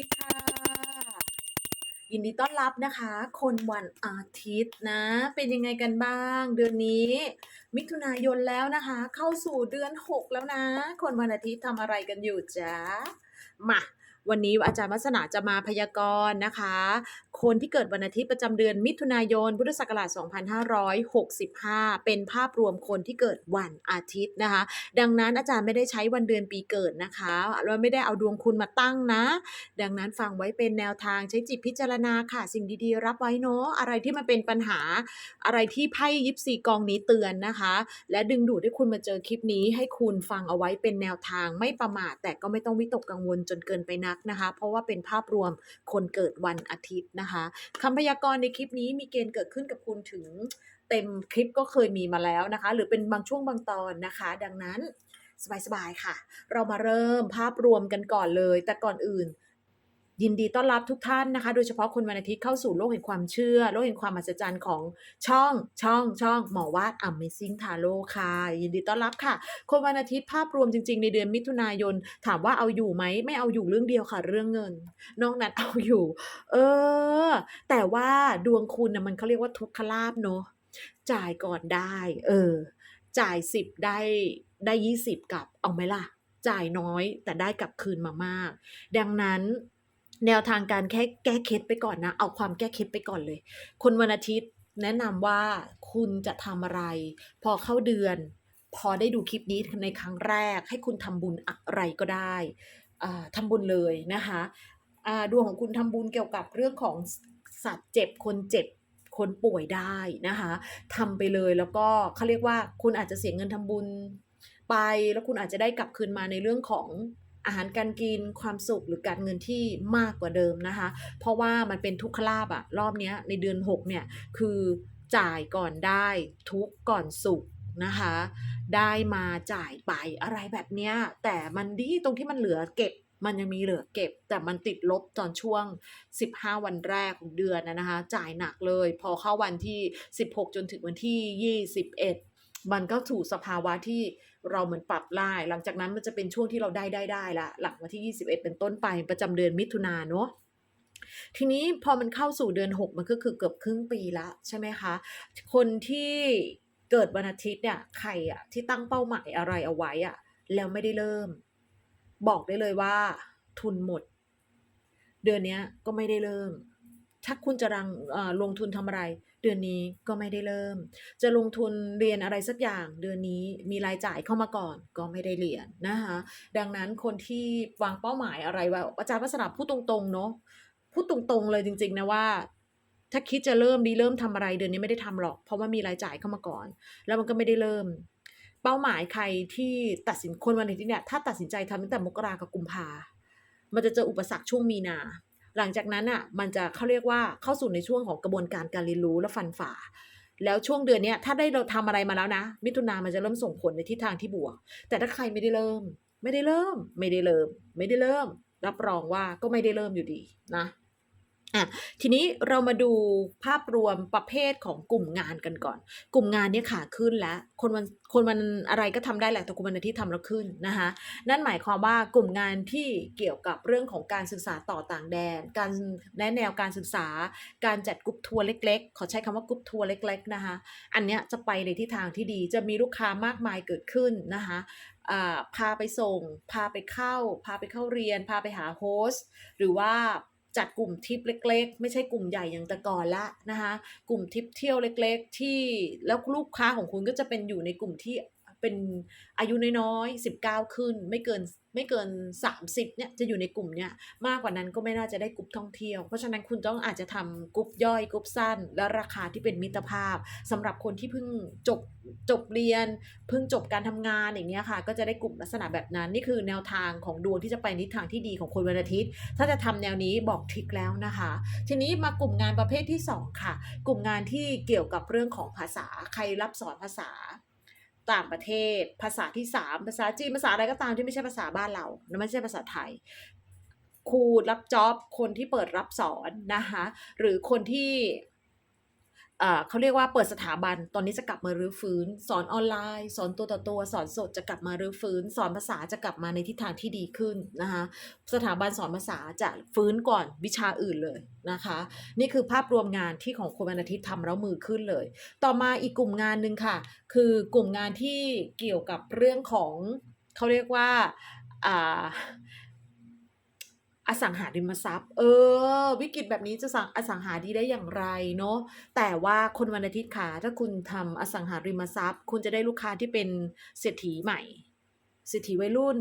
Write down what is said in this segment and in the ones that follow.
ิตย์ค่ะ ยินดีต้อนรับนะคะ คนวันอาทิตย์นะ เป็นยังไงกันบ้าง เดือนนี้ มิถุนายนแล้วนะคะ เข้าสู่เดือน 6 แล้วนะ คนวันอาทิตย์ทำอะไรกันอยู่จ๊ะมา วันนี้อาจารย์วัฒนาจะมาพยากรณ์นะคะ คนที่เกิดวันอาทิตย์ประจำเดือนมิถุนายน พุทธศักราช 2565 เป็นภาพรวมคนที่เกิดวันอาทิตย์นะคะ ดังนั้นอาจารย์ไม่ได้ใช้วันเดือนปีเกิดนะคะเราไม่ได้เอาดวงคุณมาตั้งนะ ดังนั้นฟังไว้เป็นแนวทางใช้จิตพิจารณาค่ะ สิ่งดีๆ รับไว้เนาะอะไรที่มันเป็นปัญหา อะไรที่ไพ่ยิปซีกองนี้เตือนนะคะ และดึงดูดให้คุณมาเจอคลิปนี้ให้คุณฟังเอาไว้เป็นแนวทางไม่ประมาทแต่ก็ไม่ต้องวิตกกังวลจนเกินไปนักนะคะ เพราะว่าเป็นภาพรวมคนเกิดวันอาทิตย์นะคะคำพยากรณ์ในคลิปนี้มีเกณฑ์เกิดขึ้นกับคุณถึงเต็มคลิปก็เคยมีมาแล้วนะคะ หรือเป็นบางช่วงบางตอนนะคะ ดังนั้นสบายๆค่ะ เรามาเริ่มภาพรวมกันก่อนเลย แต่ก่อนอื่น ยินดีต้อนรับทุกท่านนะคะ โดยเฉพาะคนวันอาทิตย์เข้าสู่โลกแห่งความเชื่อ โลกแห่งความมหัศจรรย์ของช่องช่องช่องหมอวาด Amazing Tarot ค่ะ ยินดีต้อนรับค่ะ คนวันอาทิตย์ภาพรวมจริง ๆ ในเดือนมิถุนายน ถามว่าเอาอยู่ไหมไม่เอาอยู่เรื่องเดียวค่ะ เรื่องเงิน นอกนั้นเอาอยู่ เออ แต่ว่าดวงคุณนะมันเขาเรียกว่าทุกขลาบเนอะจ่ายก่อนได้ เออ จ่ายสิบได้ได้ยี่สิบกลับเอาไหมล่ะ จ่ายน้อยแต่ได้กลับคืนมามาก ดังนั้น แนวทางการแค่แก้เคล็ดไปก่อนนะ เอาความแก้เคล็ดไปก่อนเลย คนวันอาทิตย์แนะนำว่าคุณจะทำอะไร พอเข้าเดือน พอได้ดูคลิปนี้ในครั้งแรก ให้คุณทำบุญอะไรก็ได้อ่าทำบุญเลยนะคะอ่าดวงของคุณทำบุญเกี่ยวกับเรื่องของสัตว์เจ็บคนเจ็บคนป่วยได้นะคะทำไปเลยแล้วก็เขาเรียกว่าคุณอาจจะเสียเงินทำบุญไป แล้วคุณอาจจะได้กลับคืนมาในเรื่องของ อาหารการกินความสุขหรือการเงินที่มากกว่าเดิมนะคะ เพราะว่ามันเป็นทุกขลาบอะรอบนี้ในเดือน 6 เนี่ย คือจ่ายก่อนได้ทุกก่อนสุขนะคะ ได้มาจ่ายไปอะไรแบบเนี้ย แต่มันดีตรงที่มันเหลือเก็บมันยังมีเหลือเก็บ แต่มันติดลบตอนช่วง 15 วันแรกของเดือนนะนะคะ จ่ายหนักเลย พอเข้าวันที่ 16 จนถึงวันที่ 21 มันก็ถูกสภาวะที่ เราเหมือนปรับไล่หลังจากนั้นมันจะเป็นช่วงที่เราได้ได้ได้ละหลังวันที่ 21 เป็นต้นไปประจำเดือนมิถุนาเนาะทีนี้พอมันเข้าสู่เดือน 6 มันก็คือเกือบครึ่งปีละใช่ไหมคะ คนที่เกิดวันอาทิตย์เนี่ยใครอะที่ตั้งเป้าหมายอะไรเอาไว้อะแล้วไม่ได้เริ่ม บอกได้เลยว่า ทุนหมด เดือนนี้ก็ไม่ได้เริ่ม ถ้าคุณจะรังอ่อลงทุนทำอะไร เดือนนี้ก็ไม่ได้เริ่ม จะลงทุนเรียนอะไรสักอย่าง เดือนนี้มีรายจ่ายเข้ามาก่อนก็ไม่ได้เรียนนะคะดังนั้นคนที่วางเป้าหมายอะไรไว้อาจารย์วัฒนาพูดตรงๆเนาะพูดตรงๆเลยจริง ๆ นะว่า ถ้าคิดจะเริ่มดีเริ่มทำอะไรเดือนนี้ไม่ได้ทำหรอก เพราะว่ามีรายจ่ายเข้ามาก่อน แล้วมันก็ไม่ได้เริ่ม เป้าหมายใครที่ตัดสินคนวันอาทิตย์เนี่ยถ้าตัดสินใจทำตั้งแต่มกรากับกุมภามันจะเจออุปสรรคช่วงมีนา หลังจากนั้นอะมันจะเขาเรียกว่าเข้าสู่ในช่วงของกระบวนการการเรียนรู้และฟันฝ่า แล้วช่วงเดือนเนี้ยถ้าได้เราทำอะไรมาแล้วนะ มิถุนามันจะเริ่มส่งผลในทิศทางที่บวก แต่ถ้าใครไม่ได้เริ่ม ไม่ได้เริ่ม ไม่ได้เริ่ม ไม่ได้เริ่ม รับรองว่าก็ไม่ได้เริ่มอยู่ดีนะ อะทีนี้เรามาดูภาพรวมประเภทของกลุ่มงานกันก่อน กลุ่มงานเนี่ยขาขึ้นแล้ว คนวันคนวันอะไรก็ทำได้แหละแต่กลุ่มวันทิตย์ทำแล้วขึ้นนะคะนั่นหมายความว่ากลุ่มงานที่เกี่ยวกับเรื่องของการศึกษาต่อต่างแดน การแนะแนวการศึกษา การจัดกรุ๊ปทัวร์เล็ก ๆ ขอใช้คำว่ากรุ๊ปทัวร์เล็ก ๆนะคะ อันเนี้ยจะไปในทิศทางที่ดีจะมีลูกค้ามากมายเกิดขึ้นนะคะอ่าพาไปส่ง พาไปเข้า พาไปเข้าเรียน พาไปหาโฮสต์หรือว่า จัดกลุ่มทริปเล็ก ๆ ไม่ใช่กลุ่มใหญ่อย่างแต่ก่อนละนะคะ กลุ่มทริปเที่ยวเล็ก ๆ ที่แล้วลูกค้าของคุณก็จะเป็นอยู่ในกลุ่มที่ เป็นอายุน้อยๆ 19 ขึ้น ไม่เกินไม่เกิน 30เนี่ยจะอยู่ในกลุ่มเนี่ยมากกว่านั้นก็ไม่น่าจะได้กลุ่มท่องเที่ยว เพราะฉะนั้นคุณต้องอาจจะทำกลุ่มย่อยกลุ่มสั้น และราคาที่เป็นมิตรภาพสำหรับคนที่เพิ่งจบจบเรียน เพิ่งจบการทำงานอย่างเงี้ยค่ะ ก็จะได้กลุ่มลักษณะแบบนั้น นี่คือแนวทางของดวงที่จะไปนทิศทางที่ดีของคนวันอาทิตย์ ถ้าจะทำแนวนี้บอกทริกแล้วนะคะ ทีนี้มากลุ่มงานประเภทที่ 2 ค่ะ กลุ่มงานที่เกี่ยวกับเรื่องของภาษาใครรับสอนภาษา ต่างประเทศ ภาษาที่สามภาษาจีนภาษาอะไรก็ตามที่ไม่ใช่ภาษาบ้านเราและไม่ใช่ภาษาไทยครูรับจ็อบคนที่เปิดรับสอนนะคะหรือคนที่ เขาเรียกว่าเปิดสถาบัน ตอนนี้จะกลับมารื้อฟื้น สอนออนไลน์ สอนตัวต่อตัว สอนสดจะกลับมารื้อฟื้น สอนภาษาจะกลับมาในทิศทางที่ดีขึ้นนะคะสถาบันสอนภาษาจะฟื้นก่อนวิชาอื่นเลยนะคะ นี่คือภาพรวมงานที่ของคนวันอาทิตย์ทำแล้วมือขึ้นเลย ต่อมาอีกกลุ่มงานหนึ่งค่ะ คือกลุ่มงานที่เกี่ยวกับเรื่องของเขาเรียกว่า อสังหาริมทรัพย์ เออ วิกฤตแบบนี้จะสั่งอสังหาดีได้อย่างไรเนาะแต่ว่าคนวันอาทิตย์ค่ะถ้าคุณทำอสังหาริมทรัพย์ คุณจะได้ลูกค้าที่เป็นเศรษฐีใหม่เศรษฐีวัยรุ่น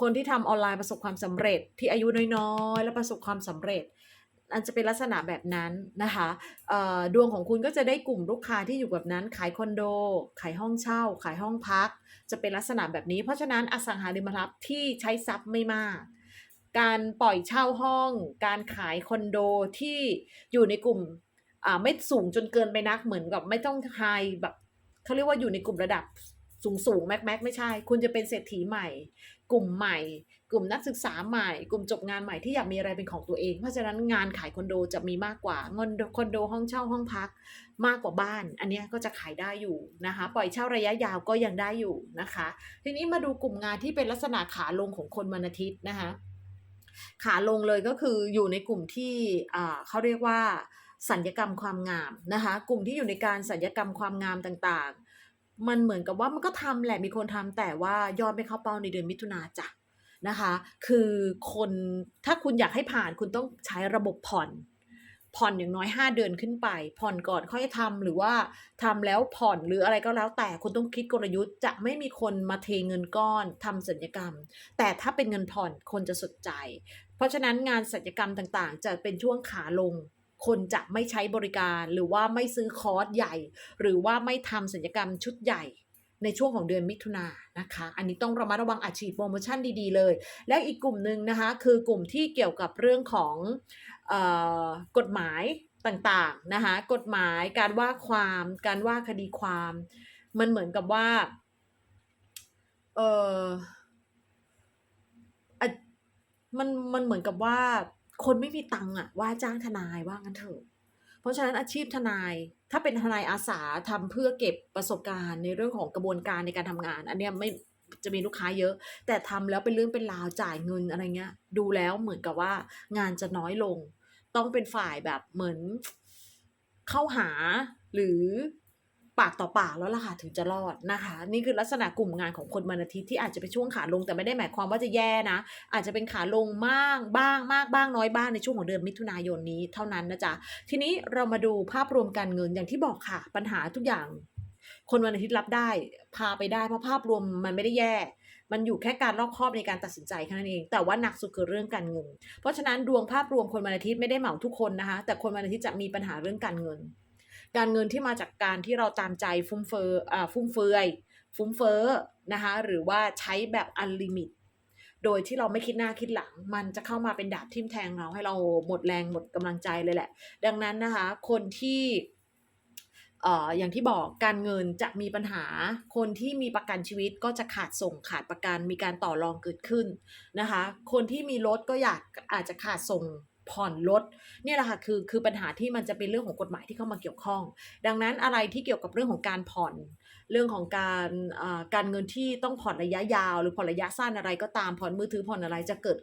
คนที่ทำออนไลน์ประสบความสำเร็จที่อายุน้อยๆ และประสบความสำเร็จอันจะเป็นลักษณะแบบนั้นนะคะดวงของคุณก็จะได้กลุ่มลูกค้าที่อยู่แบบนั้น ขายคอนโด ขายห้องเช่า ขายห้องพัก จะเป็นลักษณะแบบนี้ เพราะฉะนั้นอสังหาริมทรัพย์ที่ใช้ทรัพย์ไม่มาก การปล่อยเช่าห้อง การขายคอนโดที่อยู่ในกลุ่มอ่าไม่สูงจนเกินไปนักเหมือนกับไม่ต้องไฮแบบเขาเรียกว่าอยู่ในกลุ่มระดับสูงสูงๆแม็กแม็กไม่ใช่ คุณจะเป็นเศรษฐีใหม่ กลุ่มใหม่ กลุ่มนักศึกษาใหม่ กลุ่มจบงานใหม่ที่อยากมีอะไรเป็นของตัวเอง เพราะฉะนั้นงานขายคอนโดจะมีมากกว่าเงินคอนโดห้องเช่าห้องพักมากกว่าบ้าน อันนี้ก็จะขายได้อยู่นะคะ ปล่อยเช่าระยะยาวก็ยังได้อยู่นะคะ ทีนี้มาดูกลุ่มงานที่เป็นลักษณะขาลงของคนวันอาทิตย์นะคะ ขาลงเลยก็คืออยู่ในกลุ่มที่อ่าเขาเรียกว่าสัญญกรรมความงามนะคะ กลุ่มที่อยู่ในการสัญญกรรมความงามต่างๆ มันเหมือนกับว่ามันก็ทำแหละมีคนทำแต่ว่ายอดไม่เข้าเป้าในเดือนมิถุนาจ้ะนะคะ คือคนถ้าคุณอยากให้ผ่านคุณต้องใช้ระบบผ่อน ผ่อนอย่างน้อย 5 เดือนขึ้นไป ผ่อนก่อนค่อยทำหรือว่าทำแล้วผ่อนหรืออะไรก็แล้วแต่คุณต้องคิดกลยุทธ์จะไม่มีคนมาเทเงินก้อนทำสัญญกรรม แต่ถ้าเป็นเงินผ่อนคนจะสนใจ เพราะฉะนั้นงานสัญญกรรมต่างๆ จะเป็นช่วงขาลงคนจะไม่ใช้บริการหรือว่าไม่ซื้อคอร์สใหญ่ หรือว่าไม่ทำสัญญกรรมชุดใหญ่ในช่วงของเดือนมิถุนายนนะคะ อันนี้ต้องระมัดระวังอาชีพโปรโมชั่นดีๆเลย และอีกกลุ่มหนึ่งนะคะ คือกลุ่มที่เกี่ยวกับเรื่องของอ กฎหมายต่างๆนะคะกฎหมายการว่าความการว่าคดีความ มันเหมือนกับว่าเออมันมันเหมือนกับว่าคนไม่มีตังค์อะว่าจ้างทนายว่างั้นเถอะเพราะฉะนั้นอาชีพทนายถ้าเป็นทนายอาสาทำเพื่อเก็บประสบการณ์ในเรื่องของกระบวนการในการทำงาน อันเนี้ยไม่จะมีลูกค้าเยอะ แต่ทำแล้วเป็นเรื่องเป็นราวจ่ายเงินอะไรเงี้ย ดูแล้วเหมือนกับว่างานจะน้อยลง ต้องเป็นฝ่ายแบบเหมือนเข้าหาหรือปากต่อปากแล้วล่ะค่ะถึงจะรอดนะคะ นี่คือลักษณะกลุ่มงานของคนวันอาทิตย์ที่อาจจะเป็นช่วงขาลงแต่ไม่ได้หมายความว่าจะแย่นะ อาจจะเป็นขาลงมากบ้างมากบ้างน้อยบ้างในช่วงของเดือนมิถุนายนนี้เท่านั้นนะจ๊ะทีนี้เรามาดูภาพรวมการเงินอย่างที่บอกค่ะ ปัญหาทุกอย่าง คนวันอาทิตย์รับได้ พาไปได้เพราะภาพรวมมันไม่ได้แย่ มันอยู่แค่การรอบคอบในการตัดสินใจแค่นั้นเอง แต่ว่าหนักสุดคือเรื่องการเงิน เพราะฉะนั้นดวงภาพรวมคนวันอาทิตย์ไม่ได้เหมาทุกคนนะคะ แต่คนวันอาทิตย์จะมีปัญหาเรื่องการเงิน การเงินที่มาจากการที่เราตามใจฟุ่มเฟืออฟุ่มเฟือย ฟุ้มเฟ้อนะคะ หรือว่าใช้แบบอันลิมิต โดยที่เราไม่คิดหน้าคิดหลัง มันจะเข้ามาเป็นดาบทิ่มแทงเราให้เราหมดแรงหมดกำลังใจเลยแหละ ดังนั้นนะคะ คนที่ อ่ออย่างที่บอกการเงินจะมีปัญหาคนที่มีประกันชีวิตก็จะขาดส่งขาดประกันมีการต่อรองเกิดขึ้นนะคะ คนที่มีรถก็อยากอาจจะขาดส่งผ่อนรถเนี่ยแหละค่ะคือคือปัญหาที่มันจะเป็นเรื่องของกฎหมายที่เข้ามาเกี่ยวข้อง ดังนั้นอะไรที่เกี่ยวกับเรื่องของการผ่อน เรื่องของการอ่าการเงินที่ต้องผ่อนระยะยาว หรือผ่อนระยะสั้นอะไรก็ตามผ่อนมือถือผ่อนอะไรจะเกิด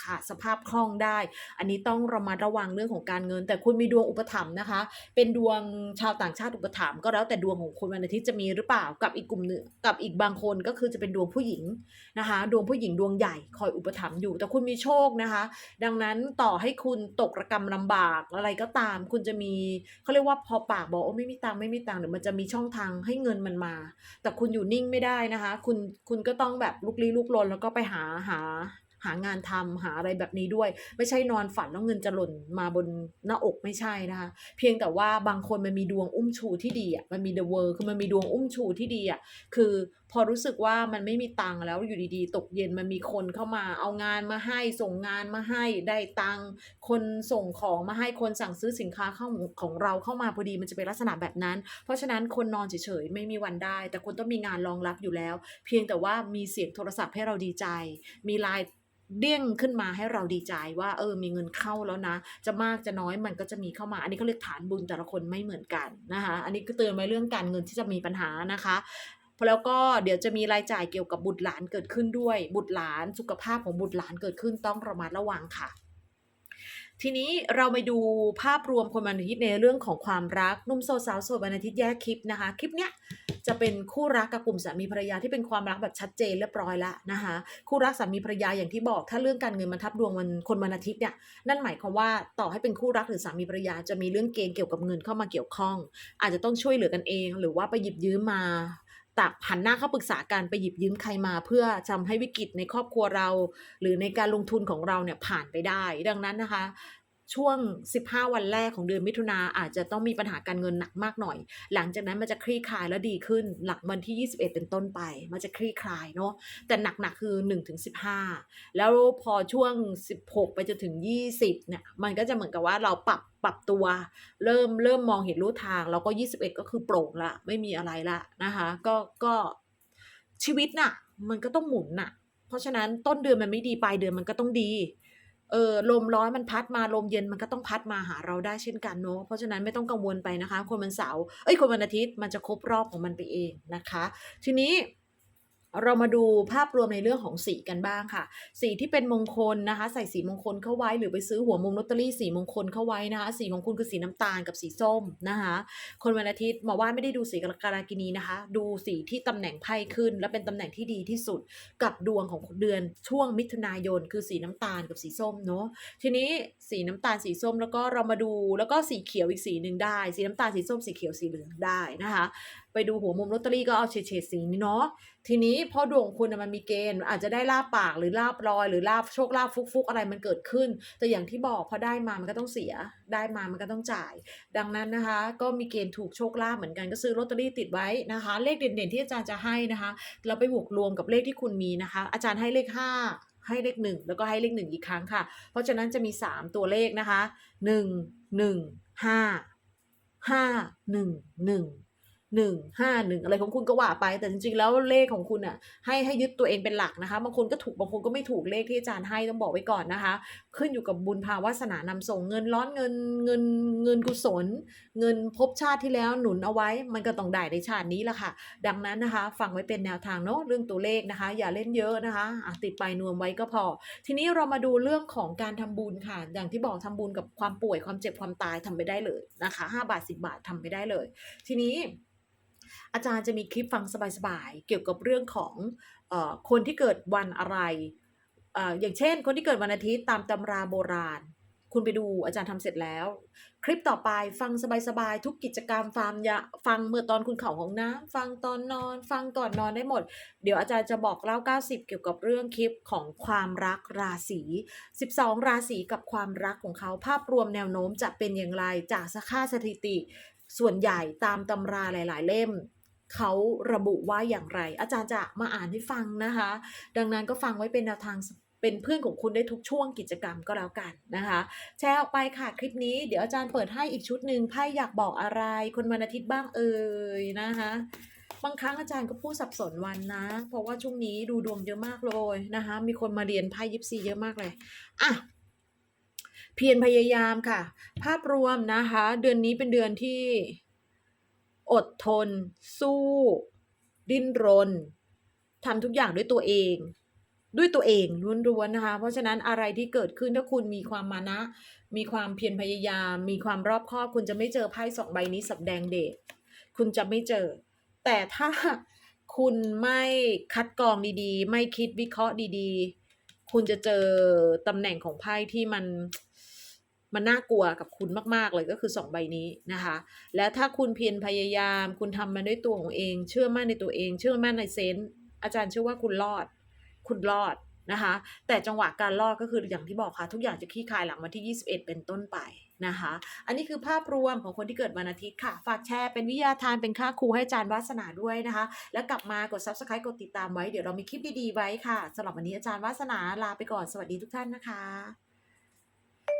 ขาดสภาพคล่องได้ อันนี้ต้องระมัดระวังเรื่องของการเงิน แต่คุณมีดวงอุปถัมภ์นะคะ เป็นดวงชาวต่างชาติอุปถัมภ์ก็แล้วแต่ดวงของคุณวันอาทิตย์จะมีหรือเปล่ากับอีกกลุ่มหนึ่งกับอีกบางคนก็คือจะเป็นดวงผู้หญิงนะคะ ดวงผู้หญิงดวงใหญ่คอยอุปถัมภ์อยู่ แต่คุณมีโชคนะคะ ดังนั้นต่อให้คุณตกระกรรมลำบากอะไรก็ตาม คุณจะมีเขาเรียกว่าพอปากบอกโอ้ไม่มีตังไม่มีตังเดี๋ยวมันจะมีช่องทางให้เงินมันมา แต่คุณอยู่นิ่งไม่ได้นะคะ คุณคุณก็ต้องแบบลุกลี้ลุกลนแล้วก็ไปหาหา หางานทำหาอะไรแบบนี้ด้วย ไม่ใช่นอนฝันแล้วเงินจะหล่นมาบนหน้าอกไม่ใช่นะคะ เพียงแต่ว่าบางคนมันมีดวงอุ้มชูที่ดีอะมันมี the world คือมันมีดวงอุ้มชูที่ดีอะคือพอรู้สึกว่ามันไม่มีตังค์แล้วอยู่ดีๆ ตกเย็นมันมีคนเข้ามาเอางานมาให้ส่งงานมาให้ได้ตังค์คนส่งของมาให้คนสั่งซื้อสินค้าเข้าของเราเข้ามาพอดีมันจะเป็นลักษณะแบบนั้น เพราะฉะนั้นคนนอนเฉยๆไม่มีวันได้ แต่คนต้องมีงานรองรับอยู่แล้ว เพียงแต่ว่ามีเสียงโทรศัพท์ให้เราดีใจ มีไลน์ เด้งขึ้นมาให้เราดีใจว่า เออมีเงินเข้าแล้วนะ จะมากจะน้อยมันก็จะมีเข้ามา อันนี้เขาเรียกฐานบุญแต่ละคนไม่เหมือนกันนะคะอันนี้ก็เตือนไว้เรื่องการเงินที่จะมีปัญหานะคะแล้วก็เดี๋ยวจะมีรายจ่ายเกี่ยวกับบุตรหลานเกิดขึ้นด้วย บุตรหลานสุขภาพของบุตรหลานเกิดขึ้นต้องระมัดระวังค่ะทีนี้เราไปดูภาพรวมคนวันอาทิตย์ในเรื่องของความรักนุ่มโสดสาวโสดวันอาทิตย์แยกคลิปนะคะ คลิปเนี้ย จะเป็นคู่รักกับกลุ่มสามีภรรยาที่เป็นความรักแบบชัดเจนเรียบร้อยแล้วนะคะคู่รักสามีภรรยาอย่างที่บอกถ้าเรื่องการเงินมันทับดวงวันคนวันอาทิตย์เนี่ยนั่นหมายความว่าต่อให้เป็นคู่รักหรือสามีภรรยาจะมีเรื่องเกณฑ์เกี่ยวกับเงินเข้ามาเกี่ยวข้อง อาจจะต้องช่วยเหลือกันเอง หรือว่าไปหยิบยืมมาตักหันหน้าเข้าปรึกษากันไปหยิบยืมใครมาเพื่อทำให้วิกฤตในครอบครัวเรา หรือในการลงทุนของเราเนี่ยผ่านไปได้ ดังนั้นนะคะ ช่วง 15 วันแรกของเดือนมิถุนาอาจจะต้องมีปัญหาการเงินหนักมากหน่อย หลังจากนั้นมันจะคลี่คลายและดีขึ้น หลังวันที่ 21 เป็นต้นไป มันจะคลี่คลายเนาะแต่หนักๆคือ 1-15 แล้วพอช่วง 16 ไปจนถึง 20เนี่ยมันก็จะเหมือนกับว่าเราปรับปรับตัวเริ่มเริ่มมองเห็นรู้ทาง แล้วก็ 21 ก็คือโปร่งละไม่มีอะไรละนะคะก็ก็ชีวิตน่ะ มันก็ต้องหมุนน่ะ เพราะฉะนั้นต้นเดือนมันไม่ดีปลายเดือนมันก็ต้องดี เออลมร้อนมันพัดมาลมเย็นมันก็ต้องพัดมาหาเราได้เช่นกันเนาะเพราะฉะนั้นไม่ต้องกังวลไปนะคะ คนวันเสาร์เอ้ยคนวันอาทิตย์มันจะครบรอบของมันไปเองนะคะ ทีนี้ เรามาดูภาพรวมในเรื่องของสีกันบ้างค่ะ สีที่เป็นมงคลนะคะ ใส่สีมงคลเข้าไว้หรือไปซื้อหัวมุมลอตเตอรี่สีมงคลเข้าไว้นะคะ สีของคุณคือสีน้ำตาลกับสีส้มนะคะ คนวันอาทิตย์หมาว่าไม่ได้ดูสีกรกฎากินีนะคะ ดูสีที่ตำแหน่งไพ่ขึ้น และเป็นตำแหน่งที่ดีที่สุดกับดวงของเดือนช่วงมิถุนายน คือสีน้ำตาลกับสีส้มเนาะทีนี้สีน้ำตาลสีส้มแล้วก็เรามาดูแล้วก็สีเขียวอีกสีหนึ่งได้ สีน้ำตาลสีส้มสีเขียวสีเหลืองได้นะคะ ไปดูหัวมุมลอตเตอรี่ก็เอาเฉดๆสีนี้เนาะทีนี้พอดวงคุณมันมีเกณฑ์อาจจะได้ลาบปากหรือลาบลอย หรือลาบโชคลาบฟุกๆ อะไรมันเกิดขึ้น แต่อย่างที่บอกพอได้มามันก็ต้องเสีย ได้มามันก็ต้องจ่าย ดังนั้นนะคะ ก็มีเกณฑ์ถูกโชคลาภเหมือนกันก็ซื้อลอตเตอรี่ติดไว้นะคะ เลขเด่นๆที่อาจารย์จะให้นะคะ เราไปบวกรวมกับเลขที่คุณมีนะคะ อาจารย์ให้เลขห้าให้เลขหนึ่งแล้วก็ให้เลขหนึ่งอีกครั้งค่ะ เพราะฉะนั้นจะมีสามตัวเลขนะคะหนึ่งหนึ่งห้าห้าหนึ่งหนึ่ง หนึ่งห้าหนึ่งอะไรของคุณก็ว่าไป แต่จริงๆแล้วเลขของคุณอะให้ให้ยึดตัวเองเป็นหลักนะคะ บางคนก็ถูกบางคนก็ไม่ถูกเลขที่อาจารย์ให้ต้องบอกไว้ก่อนนะคะ ขึ้นอยู่กับบุญภาวาสนานำส่งเงินร้อนเงินเงินเงินกุศล เงินภพชาติที่แล้วหนุนเอาไว้ มันก็ต้องได้ในชาตินี้แหละค่ะ ดังนั้นนะคะฟังไว้เป็นแนวทางเนาะเรื่องตัวเลขนะคะ อย่าเล่นเยอะนะคะะติดไปนวมไว้ก็พอ ทีนี้เรามาดูเรื่องของการทำบุญค่ะ อย่างที่บอกทำบุญกับความป่วยความเจ็บความตายทำไปได้เลยนะคะ5บาท10บาททำไปได้เลย ทีนี้ อาจารย์จะมีคลิปฟังสบายๆ เกี่ยวกับเรื่องของเออคนที่เกิดวันอะไรเอออย่างเช่น คนที่เกิดวันอาทิตย์ตามตำราโบราณ คุณไปดูอาจารย์ทำเสร็จแล้ว คลิปต่อไปฟังสบายๆ ทุกกิจกรรมฟาร์มยาฟังเมื่อตอนคุณเข่าของน้ำฟังตอนนอน ฟังก่อนนอนได้หมด เดี๋ยวอาจารย์จะบอกเล่า 90 เกี่ยวกับเรื่องคลิปของความรักราศี 12 ราศีกับความรักของเขาภาพรวมแนวโน้มจะเป็นอย่างไรจากสค่าสถิติ ส่วนใหญ่ตามตำราหลาย ๆ เล่มเขาระบุว่าอย่างไร อาจารย์จะมาอ่านให้ฟังนะคะ ดังนั้นก็ฟังไว้เป็นแนวทางเป็นเพื่อนของคุณได้ทุกช่วงกิจกรรมก็แล้วกันนะคะ แชร์ออกไปค่ะคลิปนี้ เดี๋ยวอาจารย์เปิดให้อีกชุดหนึ่งไพ่อยากบอกอะไร คนวันอาทิตย์บ้างเอ่ยนะคะบางครั้งอาจารย์ก็พูดสับสนวันนะ เพราะว่าช่วงนี้ดูดวงเยอะมากเลยนะคะ มีคนมาเรียนไพ่ยิปซีเยอะมากเลยอะ พียรพยายามค่ะ ภาพรวมนะคะ เดือนนี้เป็นเดือนที่อดทน สู้ ดิ้นรนทำทุกอย่างด้วยตัวเอง ด้วยตัวเองล้วนๆนะคะ เพราะฉะนั้นอะไรที่เกิดขึ้นถ้าคุณมีความมานะ มีความเพียรพยายาม มีความรอบคอบ คุณจะไม่เจอไพ่สองใบนี้สับแดงเดชคุณจะไม่เจอ แต่ถ้าคุณไม่คัดกรองดีๆ ไม่คิดวิเคราะห์ดี ๆ คุณจะเจอตำแหน่งของไพ่ที่มัน มันน่ากลัวกับคุณมาก ๆ เลยก็คือสองใบนี้นะคะ และถ้าคุณเพียรพยายาม คุณทำมันด้วยตัวของเอง เชื่อมั่นในตัวเอง เชื่อมั่นในเซนส์อาจารย์เชื่อว่าคุณรอด คุณรอดนะคะ แต่จังหวะการรอดก็คืออย่างที่บอกค่ะ ทุกอย่างจะคลี่คลายหลังวันที่ 21 เป็นต้นไปนะคะ อันนี้คือภาพรวมของคนที่เกิดวันอาทิตย์ค่ะ ฝากแชร์เป็นวิทยาทานเป็นค่าครูให้อาจารย์วาสนาด้วยนะคะ แล้วกลับมากด subscribe กดติดตามไว้ เดี๋ยวเรามีคลิปดีๆไว้ค่ะสำหรับวันนี้อาจารย์วาสนาลาไปก่อน สวัสดีทุกท่านนะคะ